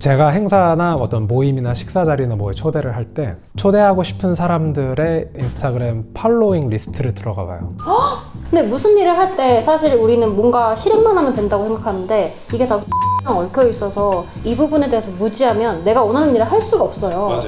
제가 행사나 어떤 모임이나 식사 자리나 뭐에 초대를 할 때 초대하고 싶은 사람들의 인스타그램 팔로잉 리스트를 들어가 봐요. 근데 무슨 일을 할 때 사실 우리는 뭔가 실행만 하면 된다고 생각하는데 이게 다 얽혀 있어서 이 부분에 대해서 무지하면 내가 원하는 일을 할 수가 없어요.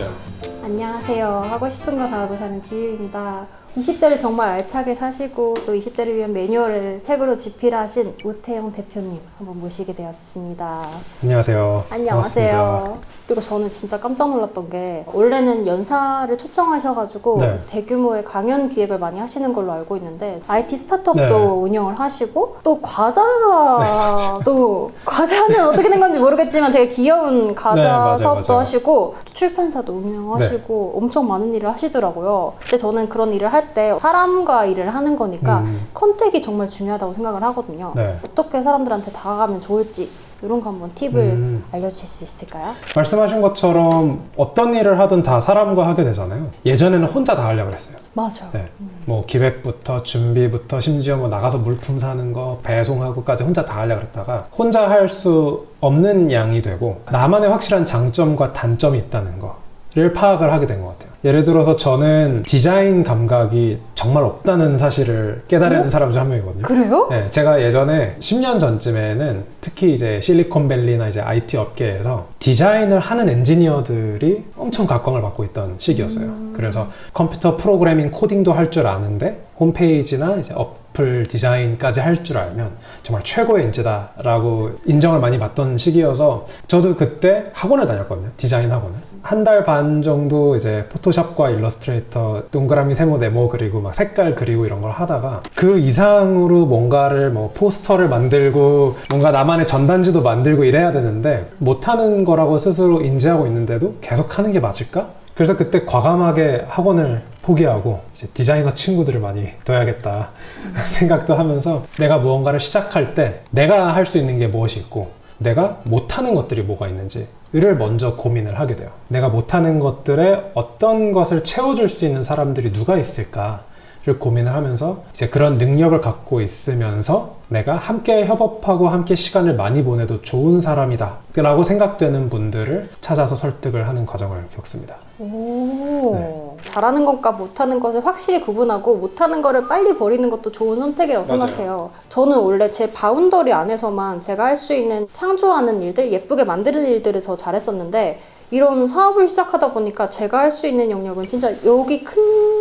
안녕하세요. 하고 싶은 거 다 하고 사는 지유입니다. 20대를 정말 알차게 사시고 또 20대를 위한 매뉴얼을 책으로 집필하신 우태영 대표님 한번 모시게 되었습니다. 안녕하세요. 안녕하세요. 반갑습니다. 그리고 저는 진짜 깜짝 놀랐던 게 원래는 연사를 초청하셔가지고 네. 대규모의 강연 기획을 많이 하시는 걸로 알고 있는데 IT 스타트업도 네. 운영을 하시고 또 과자도 과자는 어떻게 된 건지 모르겠지만 되게 귀여운 과자 네, 맞아요, 사업도 맞아요. 하시고 출판사도 운영하시고 엄청 많은 일을 하시더라고요. 근데 저는 그런 일을 할때 사람과 일을 하는 거니까 음. 컨택이 정말 중요하다고 생각을 하거든요. 네. 어떻게 사람들한테 다가가면 좋을지 이런 거 한번 팁을 음. 알려주실 수 있을까요? 말씀하신 것처럼 어떤 일을 하든 다 사람과 하게 되잖아요. 예전에는 혼자 다 하려고 했어요. 맞아. 네. 뭐 기획부터 준비부터 심지어 뭐 나가서 물품 사는 거 배송하고까지 혼자 다 하려고 했다가 혼자 할 수 없는 양이 되고 나만의 확실한 장점과 단점이 있다는 거 를 파악을 하게 된 것 같아요. 예를 들어서 저는 디자인 감각이 정말 없다는 사실을 깨달은 사람 중 한 명이거든요. 그래요? 네, 제가 예전에 10년 전쯤에는 특히 이제 실리콘밸리나 이제 IT 업계에서 디자인을 하는 엔지니어들이 엄청 각광을 받고 있던 시기였어요. 그래서 컴퓨터 프로그래밍 코딩도 할 줄 아는데 홈페이지나 이제 어플 디자인까지 할 줄 알면 정말 최고의 인재다라고 인정을 많이 받던 시기여서 저도 그때 학원을 다녔거든요. 디자인 학원을. 한 달 반 정도 이제 포토샵과 일러스트레이터 동그라미 세모 네모 그리고 막 색깔 그리고 이런 걸 하다가 그 이상으로 뭔가를 뭐 포스터를 만들고 뭔가 나만의 전단지도 만들고 이래야 되는데 못하는 거라고 스스로 인지하고 있는데도 계속 하는 게 맞을까? 그래서 그때 과감하게 학원을 포기하고 이제 디자이너 친구들을 많이 둬야겠다 생각도 하면서 내가 무언가를 시작할 때 내가 할 수 있는 게 무엇이 있고 내가 못하는 것들이 뭐가 있는지를 먼저 고민을 하게 돼요. 내가 못하는 것들에 어떤 것을 채워줄 수 있는 사람들이 누가 있을까 를 고민을 하면서 이제 그런 능력을 갖고 있으면서 내가 함께 협업하고 함께 시간을 많이 보내도 좋은 사람이다 라고 생각되는 분들을 찾아서 설득을 하는 과정을 겪습니다. 오. 네. 잘하는 것과 못하는 것을 확실히 구분하고 못하는 거를 빨리 버리는 것도 좋은 선택이라고 맞아요. 생각해요. 저는 원래 제 바운더리 안에서만 제가 할 수 있는 창조하는 일들, 예쁘게 만드는 일들을 더 잘했었는데 이런 사업을 시작하다 보니까 제가 할 수 있는 영역은 진짜 여기 큰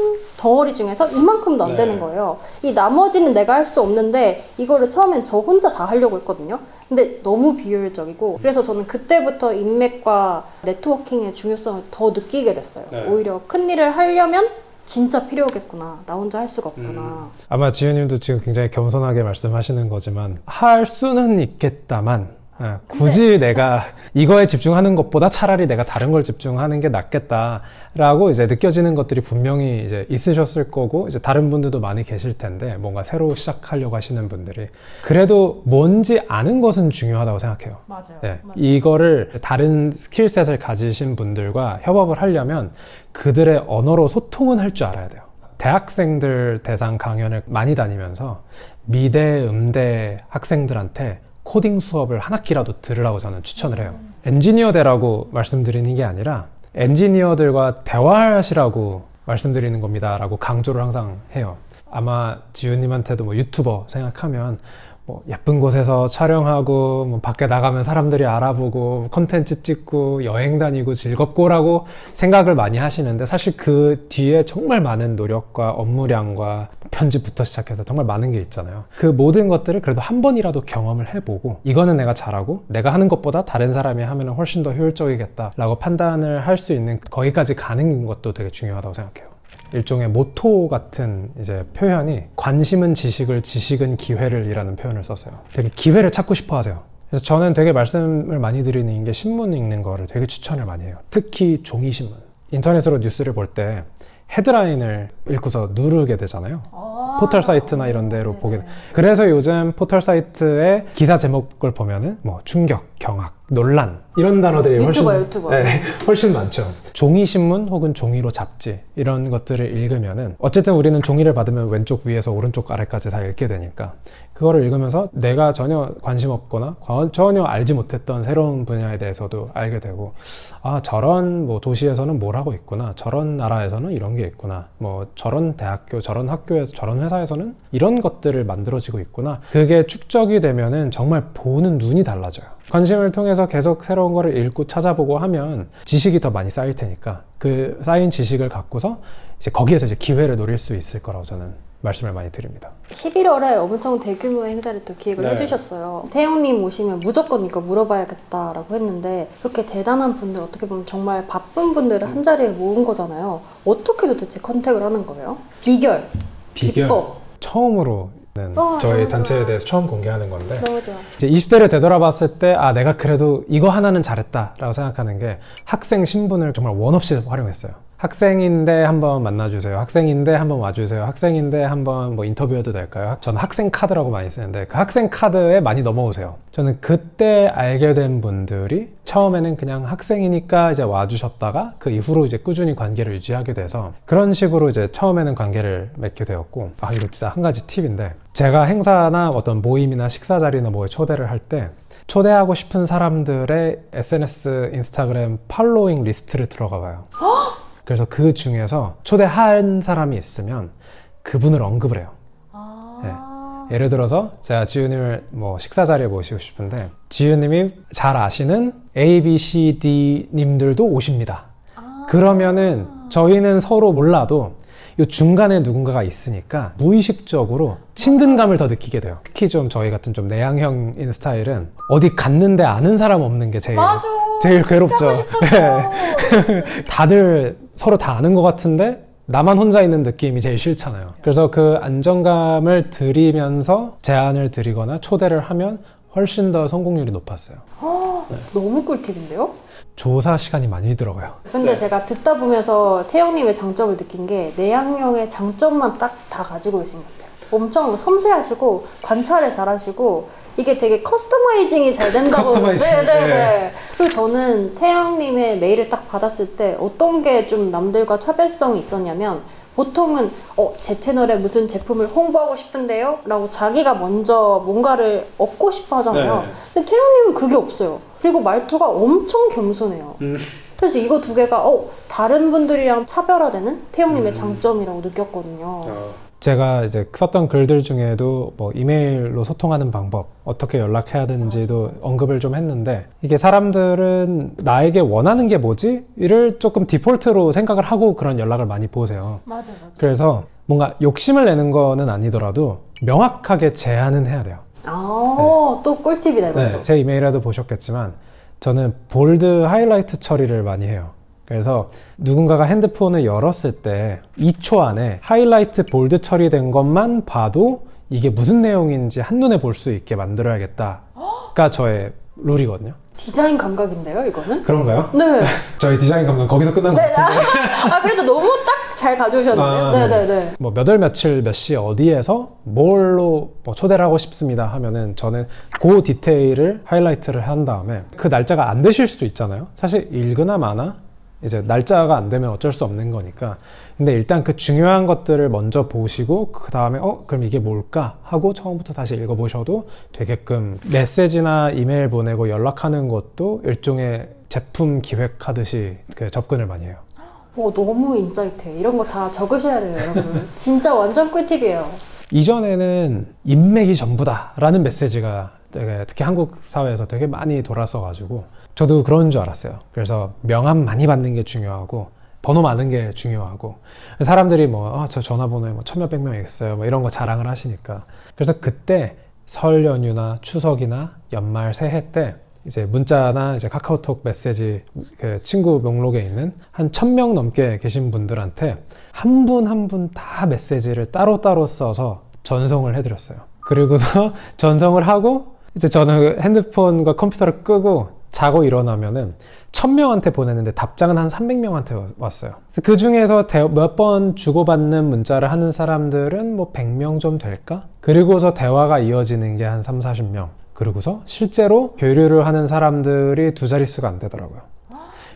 덩어리 중에서 이만큼도 안 네. 되는 거예요. 이 나머지는 내가 할 수 없는데 이거를 처음엔 저 혼자 다 하려고 했거든요. 근데 너무 비효율적이고 그래서 저는 그때부터 인맥과 네트워킹의 중요성을 더 느끼게 됐어요. 네. 오히려 큰 일을 하려면 진짜 필요하겠구나. 나 혼자 할 수가 없구나. 아마 지은님도 지금 굉장히 겸손하게 말씀하시는 거지만 할 수는 있겠다만 아, 굳이 내가 이거에 집중하는 것보다 차라리 내가 다른 걸 집중하는 게 낫겠다라고 이제 느껴지는 것들이 분명히 이제 있으셨을 거고 이제 다른 분들도 많이 계실 텐데 뭔가 새로 시작하려고 하시는 분들이 그래도 뭔지 아는 것은 중요하다고 생각해요. 맞아요. 네, 이거를 다른 스킬셋을 가지신 분들과 협업을 하려면 그들의 언어로 소통은 할 줄 알아야 돼요. 대학생들 대상 강연을 많이 다니면서 미대, 음대 학생들한테 코딩 수업을 한 학기라도 들으라고 저는 추천을 해요. 엔지니어 대라고 말씀드리는 게 아니라 엔지니어들과 대화하시라고 말씀드리는 겁니다. 라고 강조를 항상 해요. 아마 지훈님한테도 뭐 유튜버 생각하면 뭐 예쁜 곳에서 촬영하고 뭐 밖에 나가면 사람들이 알아보고 컨텐츠 찍고 여행 다니고 즐겁고라고 생각을 많이 하시는데 사실 그 뒤에 정말 많은 노력과 업무량과 편집부터 시작해서 정말 많은 게 있잖아요. 그 모든 것들을 그래도 한 번이라도 경험을 해보고 이거는 내가 잘하고 내가 하는 것보다 다른 사람이 하면 훨씬 더 효율적이겠다라고 판단을 할 수 있는 거기까지 가는 것도 되게 중요하다고 생각해요. 일종의 모토 같은 이제 표현이 관심은 지식을 지식은 기회를 이라는 표현을 썼어요. 되게 기회를 찾고 싶어 하세요. 그래서 저는 되게 말씀을 많이 드리는 게 신문 읽는 거를 되게 추천을 많이 해요. 특히 종이신문. 인터넷으로 뉴스를 볼 때 헤드라인을 읽고서 누르게 되잖아요. 포털 사이트나 이런 데로 보게 돼. 그래서 요즘 포털 사이트의 기사 제목을 보면은 뭐 충격, 경악, 논란 이런 단어들이 훨씬 유튜버, 유튜버. 네, 훨씬 많죠. 종이 신문 혹은 종이로 잡지 이런 것들을 읽으면은 어쨌든 우리는 종이를 받으면 왼쪽 위에서 오른쪽 아래까지 다 읽게 되니까 그 그거를 읽으면서 내가 전혀 관심 없거나 과- 전혀 알지 못했던 새로운 분야에 대해서도 알게 되고 아 저런 뭐 도시에서는 뭘 하고 있구나 저런 나라에서는 이런 게 있구나 뭐 저런 대학교 저런 학교에서 저런 회사에서는 이런 것들을 만들어지고 있구나. 그게 축적이 되면은 정말 보는 눈이 달라져요. 관심을 통해서 계속 새로운 거를 읽고 찾아보고 하면 지식이 더 많이 쌓일 테니까 그 쌓인 지식을 갖고서 이제 거기에서 이제 기회를 노릴 수 있을 거라고 저는 말씀을 많이 드립니다 11월에 엄청 대규모 행사를 또 기획을 네. 해주셨어요. 태영님 오시면 무조건 이거 물어봐야겠다라고 했는데 그렇게 대단한 분들 어떻게 보면 정말 바쁜 분들을 한 자리에 모은 거잖아요. 어떻게 도대체 컨택을 하는 거예요? 비결, 비결. 비법. 처음으로 는 어, 저희 어, 단체에 대해서 처음 공개하는 건데 너무 좋아. 이제 20대를 되돌아봤을 때 아 내가 그래도 이거 하나는 잘했다라고 생각하는 게 학생 신분을 정말 원 없이 활용했어요. 학생인데 한번 만나주세요. 학생인데 한번 와주세요. 학생인데 한번 뭐 인터뷰해도 될까요? 저는 학생 카드라고 많이 쓰는데 그 학생 카드에 많이 넘어오세요. 저는 그때 알게 된 분들이 처음에는 그냥 학생이니까 이제 와주셨다가 그 이후로 이제 꾸준히 관계를 유지하게 돼서 그런 식으로 이제 처음에는 관계를 맺게 되었고 아 이거 진짜 한 가지 팁인데 제가 행사나 어떤 모임이나 식사 자리나 뭐에 초대를 할 때 초대하고 싶은 사람들의 SNS, 인스타그램 팔로잉 리스트를 들어가 봐요. 그래서 그 중에서 초대한 사람이 있으면 그분을 언급을 해요. 아. 예를 들어서 제가 지우님을 뭐 식사 자리에 모시고 싶은데 지우님이 잘 아시는 A, B, C, D 님들도 오십니다. 아. 그러면은 저희는 서로 몰라도 이 중간에 누군가가 있으니까 무의식적으로 친근감을 더 느끼게 돼요. 특히 좀 저희 같은 좀 내향형인 스타일은 어디 갔는데 아는 사람 없는 게 제일 맞아. 제일 괴롭죠. 하고 싶었어. 다들 서로 다 아는 것 같은데 나만 혼자 있는 느낌이 제일 싫잖아요. 그래서 그 안정감을 드리면서 제안을 드리거나 초대를 하면 훨씬 더 성공률이 높았어요. 너무 꿀팁인데요? 조사 시간이 많이 들어가요. 근데 제가 듣다 보면서 태영님의 장점을 느낀 게 내향형의 장점만 딱 다 가지고 계신 것 같아요. 엄청 섬세하시고 관찰을 잘하시고 이게 되게 커스터마이징이 잘 된다고. 커스터마이징, 네네네. 네. 그리고 저는 태영님의 메일을 딱 받았을 때 어떤 게 좀 남들과 차별성이 있었냐면 보통은 어, 제 채널에 무슨 제품을 홍보하고 싶은데요? 라고 자기가 먼저 뭔가를 얻고 싶어 하잖아요. 네. 근데 태영님은 그게 없어요. 그리고 말투가 엄청 겸손해요. 그래서 이거 두 개가 어, 다른 분들이랑 차별화되는 태용님의 장점이라고 느꼈거든요. 제가 이제 썼던 글들 중에도 뭐 이메일로 소통하는 방법, 어떻게 연락해야 되는지도 언급을 좀 했는데 이게 사람들은 나에게 원하는 게 뭐지? 이를 조금 디폴트로 생각을 하고 그런 연락을 많이 보세요. 맞아, 맞아. 그래서 뭔가 욕심을 내는 거는 아니더라도 명확하게 제안은 해야 돼요. 아, 또 꿀팁이다, 이것도. 네, 제 이메일에도 보셨겠지만 저는 볼드 하이라이트 처리를 많이 해요. 그래서 누군가가 핸드폰을 열었을 때 2초 안에 하이라이트 볼드 처리된 것만 봐도 이게 무슨 내용인지 한눈에 볼 수 있게 만들어야겠다가 저의 룰이거든요. 디자인 감각인데요, 이거는? 그런가요? 네. 저희 디자인 감독 거기서 끝난 것 네, 같은데. 아, 그래도 너무 딱 잘 가져오셨는데요? 아, 네, 네. 네, 네. 뭐 몇월 며칠 몇 시 어디에서 뭘로 뭐 초대를 하고 싶습니다 하면은 저는 그 디테일을 하이라이트를 한 다음에 그 날짜가 안 되실 수도 있잖아요. 사실 읽으나 마나 이제 날짜가 안 되면 어쩔 수 없는 거니까. 근데 일단 그 중요한 것들을 먼저 보시고 그 다음에 어 그럼 이게 뭘까 하고 처음부터 다시 읽어보셔도 되게끔 메시지나 이메일 보내고 연락하는 것도 일종의 제품 기획하듯이 그 접근을 많이 해요. 오, 너무 인사이트해. 이런 거 다 적으셔야 돼요, 여러분. 진짜 완전 꿀팁이에요. 이전에는 인맥이 전부다라는 메시지가 되게 특히 한국 사회에서 되게 많이 돌았어가지고 저도 그런 줄 알았어요. 그래서 명함 많이 받는 게 중요하고 번호 많은 게 중요하고 사람들이 뭐저 전화번호에 뭐 천몇백 명 있어요 뭐 이런 거 자랑을 하시니까 그래서 그때 설 연휴나 추석이나 연말 새해 때 이제 문자나 이제 카카오톡 메시지 그 친구 목록에 있는 한 천 명 넘게 계신 분들한테 한 분 한 분 다 메시지를 따로따로 써서 전송을 해드렸어요. 그리고서 전송을 하고 이제 저는 핸드폰과 컴퓨터를 끄고 자고 일어나면은 천 명한테 보냈는데 답장은 한 300명한테 왔어요. 그 중에서 몇 번 주고받는 문자를 하는 사람들은 뭐 100명 좀 될까? 그리고서 대화가 이어지는 게 한 3, 40명. 그리고서 실제로 교류를 하는 사람들이 두 자릿수가 안 되더라고요.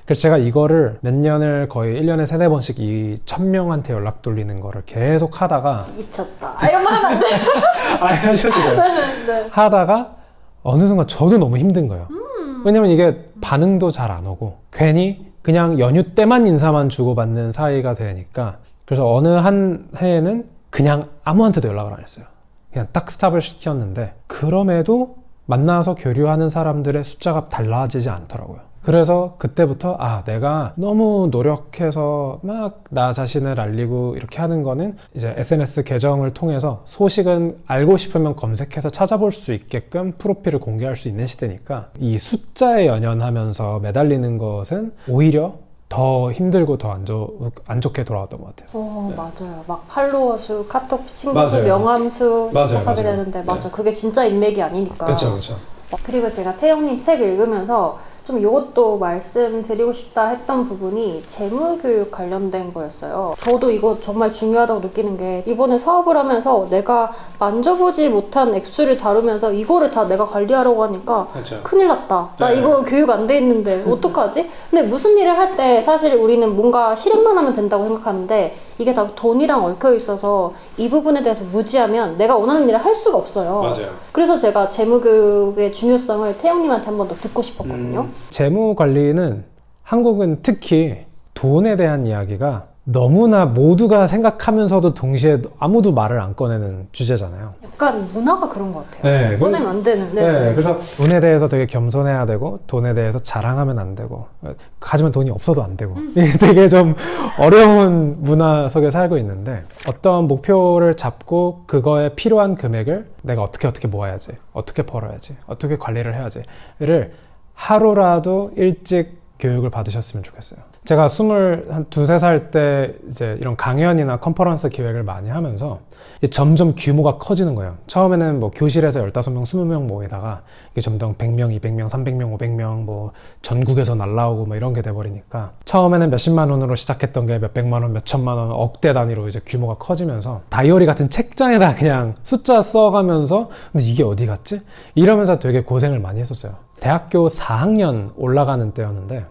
그래서 제가 이거를 몇 년을 거의 1년에 세네 번씩 이 1000명한테 연락 돌리는 거를 계속 하다가 미쳤다. 아, 이런 말 하면 안 돼. 아니 하셔도 돼요. 네. 하다가 어느 순간 저도 너무 힘든 거예요. 음. 왜냐면 이게 반응도 잘 안 오고 괜히 그냥 연휴 때만 인사만 주고받는 사이가 되니까 그래서 어느 한 해에는 그냥 아무한테도 연락을 안 했어요. 그냥 딱 스탑을 시켰는데 그럼에도 만나서 교류하는 사람들의 숫자가 달라지지 않더라고요. 그래서 그때부터 아 내가 너무 노력해서 막 나 자신을 알리고 이렇게 하는 거는 이제 SNS 계정을 통해서 소식은 알고 싶으면 검색해서 찾아볼 수 있게끔 프로필을 공개할 수 있는 시대니까 이 숫자에 연연하면서 매달리는 것은 오히려 더 힘들고 더 안 안 좋게 돌아왔던 것 같아요. 어, 맞아요. 막 팔로워 수, 카톡 친구 수. 명함 수 맞아요. 되는데 네. 맞아. 그게 진짜 인맥이 아니니까. 그렇죠. 그리고 제가 태영님 책 읽으면서 좀 이것도 말씀드리고 싶다 했던 부분이 재무교육 관련된 거였어요. 저도 이거 정말 중요하다고 느끼는 게 이번에 사업을 하면서 내가 만져보지 못한 액수를 다루면서 이거를 다 내가 관리하려고 하니까 그렇죠. 큰일 났다. 나 네. 이거 교육 안 돼 있는데 어떡하지? 근데 무슨 일을 할 때 사실 우리는 뭔가 실행만 하면 된다고 생각하는데 이게 다 돈이랑 얽혀 있어서 이 부분에 대해서 무지하면 내가 원하는 일을 할 수가 없어요. 그래서 제가 재무교육의 중요성을 태영님한테 한 번 더 듣고 싶었거든요. 재무 관리는 한국은 특히 돈에 대한 이야기가 너무나 모두가 생각하면서도 동시에 아무도 말을 안 꺼내는 주제잖아요. 약간 문화가 그런 것 같아요. 네, 꺼내면 안 되는. 네. 네, 그래서 돈에 대해서 되게 겸손해야 되고 돈에 대해서 자랑하면 안 되고 하지만 돈이 없어도 안 되고 이게 되게 좀 어려운 문화 속에 살고 있는데 어떤 목표를 잡고 그거에 필요한 금액을 내가 어떻게 어떻게 모아야지 어떻게 벌어야지 어떻게 관리를 해야지를 하루라도 일찍 교육을 받으셨으면 좋겠어요. 제가 스물 한 두세 살 때 이제 이런 강연이나 컨퍼런스 기획을 많이 하면서 점점 규모가 커지는 거예요. 처음에는 뭐 교실에서 15명, 20명 모이다가 이게 점점 100명, 200명, 300명, 500명 뭐 전국에서 날라오고 뭐 이런 게 돼버리니까 처음에는 몇십만 원으로 시작했던 게 몇백만 원, 몇천만 원, 억대 단위로 이제 규모가 커지면서 다이어리 같은 책장에다 그냥 숫자 써가면서 근데 이게 어디 갔지? 이러면서 되게 고생을 많이 했었어요. 대학교 4학년 올라가는 때였는데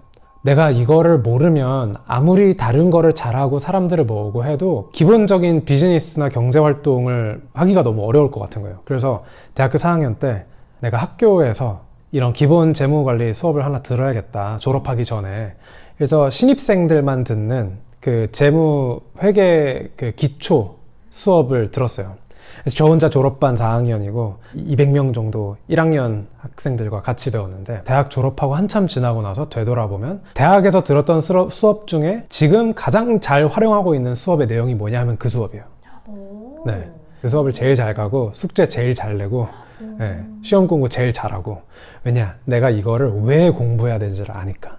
내가 이거를 모르면 아무리 다른 거를 잘하고 사람들을 모으고 해도 기본적인 비즈니스나 경제 활동을 하기가 너무 어려울 것 같은 거예요. 그래서 대학교 4학년 때 내가 학교에서 이런 기본 재무 관리 수업을 하나 들어야겠다. 졸업하기 전에. 그래서 신입생들만 듣는 그 재무 회계 그 기초 수업을 들었어요. 그래서 저 혼자 졸업반 4학년이고 200명 정도 1학년 학생들과 같이 배웠는데 대학 졸업하고 한참 지나고 나서 되돌아보면 대학에서 들었던 수업, 수업 중에 지금 가장 잘 활용하고 있는 수업의 내용이 뭐냐 하면 그 수업이에요. 네. 그 수업을 제일 잘 가고 숙제 제일 잘 내고 네, 시험 공부 제일 잘하고 왜냐 내가 이거를 왜 공부해야 되는지를 아니까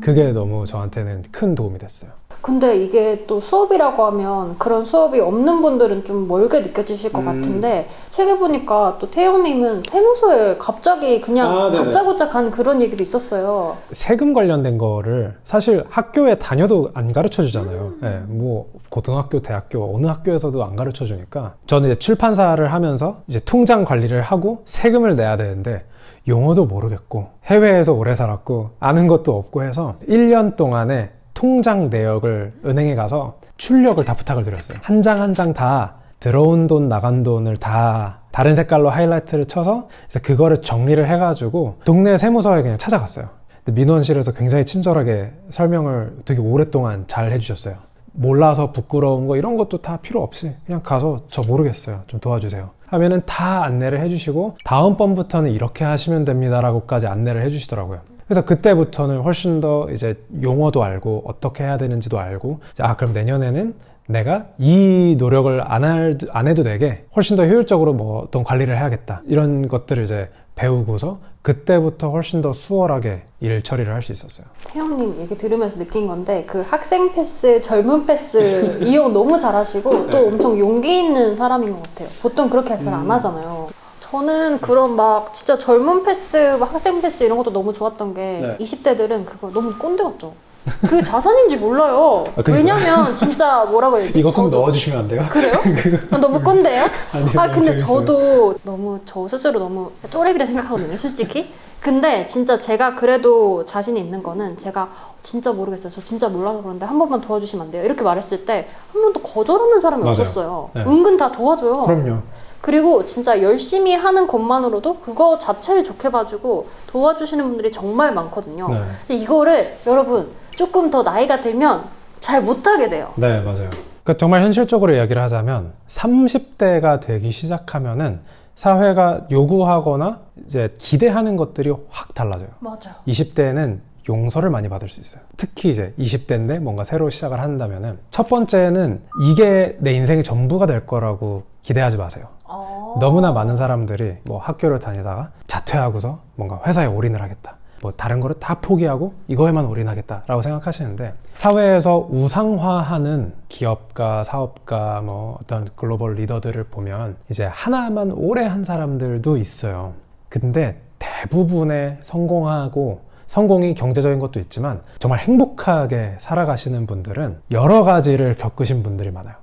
그게 너무 저한테는 큰 도움이 됐어요. 근데 이게 또 수업이라고 하면 그런 수업이 없는 분들은 좀 멀게 느껴지실 것 음. 같은데 책에 보니까 또 태영님은 세무서에 갑자기 그냥 아, 네네. 다짜고짜 간 그런 얘기도 있었어요. 세금 관련된 거를 사실 학교에 다녀도 안 가르쳐 주잖아요. 예, 뭐 고등학교, 대학교 어느 학교에서도 안 가르쳐 주니까 저는 이제 출판사를 하면서 이제 통장 관리를 하고 세금을 내야 되는데 용어도 모르겠고 해외에서 오래 살았고 아는 것도 없고 해서 1년 동안에 통장 내역을 은행에 가서 출력을 다 부탁을 드렸어요. 한 장 한 장 다 들어온 돈 나간 돈을 다 다른 색깔로 하이라이트를 쳐서 그래서 그거를 정리를 해가지고 동네 세무서에 그냥 찾아갔어요. 민원실에서 굉장히 친절하게 설명을 되게 오랫동안 잘 해주셨어요. 몰라서 부끄러운 거 이런 것도 다 필요 없이 그냥 가서 저 모르겠어요. 좀 도와주세요. 하면은 다 안내를 해주시고 다음번부터는 이렇게 하시면 됩니다라고까지 안내를 해주시더라고요. 그래서 그때부터는 훨씬 더 이제 용어도 알고 어떻게 해야 되는지도 알고 아 그럼 내년에는 내가 이 노력을 안, 할, 안 해도 되게 훨씬 더 효율적으로 뭐 어떤 관리를 해야겠다 이런 것들을 이제 배우고서 그때부터 훨씬 더 수월하게 일 처리를 할 수 있었어요. 태영님 얘기 들으면서 느낀 건데 그 학생 패스, 젊은 패스 이용 너무 잘하시고 또 엄청 용기 있는 사람인 것 같아요. 보통 그렇게 잘 안 하잖아요. 저는 그런 막 진짜 젊은 패스, 막 학생 패스 이런 것도 너무 좋았던 게 네. 20대들은 그거 너무 꼰대 같죠. 그게 자산인지 몰라요. 아. 왜냐면 진짜 뭐라고 해야지? 이거 꼭 저도- 넣어주시면 안 돼요? 그래요? 아, 너무 꼰대요? 아니요, 아 근데 재밌어요. 저도 너무 저 스스로 너무 쪼렙이라 생각하거든요 솔직히 근데 진짜 제가 그래도 자신이 있는 거는 제가 진짜 모르겠어요. 저 진짜 몰라서 그런데 한 번만 도와주시면 안 돼요. 이렇게 말했을 때 한 번도 거절하는 사람이 맞아요. 없었어요. 네. 은근 다 도와줘요. 그럼요. 그리고 진짜 열심히 하는 것만으로도 그거 자체를 좋게 봐주고 도와주시는 분들이 정말 많거든요. 네. 근데 이거를 여러분 조금 더 나이가 들면 잘 못하게 돼요. 네, 맞아요. 그러니까 정말 현실적으로 이야기를 하자면 30대가 되기 시작하면은 사회가 요구하거나 이제 기대하는 것들이 확 달라져요. 맞아요. 20대에는 용서를 많이 받을 수 있어요. 특히 이제 20대인데 뭔가 새로 시작을 한다면은 첫 번째는 이게 내 인생의 전부가 될 거라고 기대하지 마세요. 너무나 많은 사람들이 뭐 학교를 다니다가 자퇴하고서 뭔가 회사에 올인을 하겠다. 뭐 다른 거를 다 포기하고 이거에만 올인하겠다라고 생각하시는데 사회에서 우상화하는 기업가, 사업가, 뭐 어떤 글로벌 리더들을 보면 이제 하나만 오래 한 사람들도 있어요. 근데 대부분의 성공하고 성공이 경제적인 것도 있지만 정말 행복하게 살아가시는 분들은 여러 가지를 겪으신 분들이 많아요.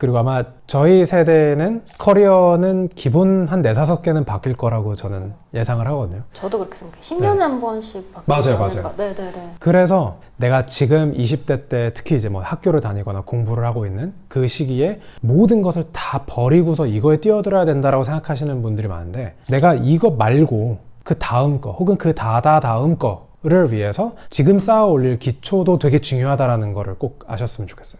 그리고 아마 저희 세대는 커리어는 기본 한 네다섯 개는 바뀔 거라고 저는 예상을 하거든요. 저도 그렇게 생각해요. 10년에 한 번씩 바뀌지 네. 맞아요, 않을까. 맞아요. 네네네. 그래서 내가 지금 20대 때 특히 이제 뭐 학교를 다니거나 공부를 하고 있는 그 시기에 모든 것을 다 버리고서 이거에 뛰어들어야 된다라고 생각하시는 분들이 많은데 내가 이거 말고 그 다음 거 혹은 그 다다 다음 거를 위해서 지금 쌓아 올릴 기초도 되게 중요하다라는 거를 꼭 아셨으면 좋겠어요.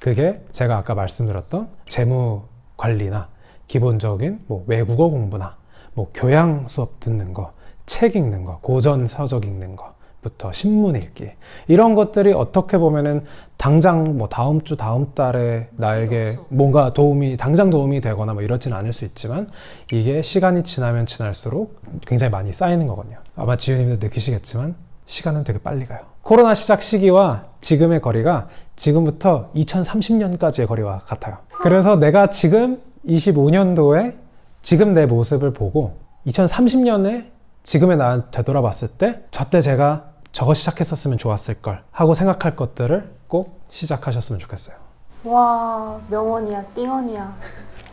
그게 제가 아까 말씀드렸던 재무 관리나 기본적인 뭐 외국어 공부나 뭐 교양 수업 듣는 거, 책 읽는 거, 고전 서적 읽는 거 부터 신문 읽기 이런 것들이 어떻게 보면은 당장 뭐 다음 주 다음 달에 나에게 뭔가 도움이 당장 도움이 되거나 뭐 이렇지는 않을 수 있지만 이게 시간이 지나면 지날수록 굉장히 많이 쌓이는 거거든요. 아마 지윤님도 느끼시겠지만 시간은 되게 빨리 가요. 코로나 시작 시기와 지금의 거리가 지금부터 2030년까지의 거리와 같아요. 그래서 내가 지금 25년도에 지금 내 모습을 보고 2030년에 지금의 나 되돌아봤을 때 저때 제가 저거 시작했었으면 좋았을 걸 하고 생각할 것들을 꼭 시작하셨으면 좋겠어요. 와 명언이야 띵언이야.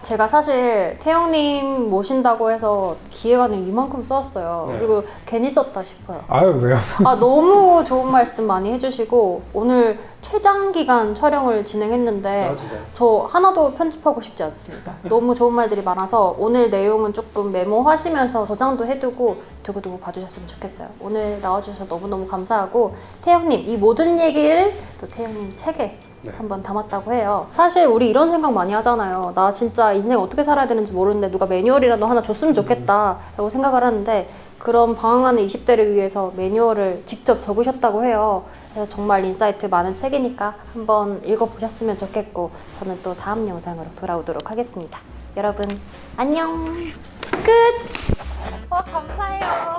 제가 사실 태영님 모신다고 해서 기획안을 이만큼 썼어요. 네. 그리고 괜히 썼다 싶어요. 아유 왜요? 아 너무 좋은 말씀 많이 해주시고 오늘 최장 기간 촬영을 진행했는데 저 하나도 편집하고 싶지 않습니다. 너무 좋은 말들이 많아서 오늘 내용은 조금 메모하시면서 저장도 해두고 두고두고 봐주셨으면 좋겠어요. 오늘 나와주셔서 너무너무 감사하고 태영님 이 모든 얘기를 또 태영님 책에 네. 한번 담았다고 해요. 사실 우리 이런 생각 많이 하잖아요. 나 진짜 인생 어떻게 살아야 되는지 모르는데 누가 매뉴얼이라도 하나 줬으면 좋겠다라고 생각을 하는데 그런 방황하는 20대를 위해서 매뉴얼을 직접 적으셨다고 해요. 그래서 정말 인사이트 많은 책이니까 한번 읽어보셨으면 좋겠고 저는 또 다음 영상으로 돌아오도록 하겠습니다. 여러분 안녕 끝! 와 감사해요.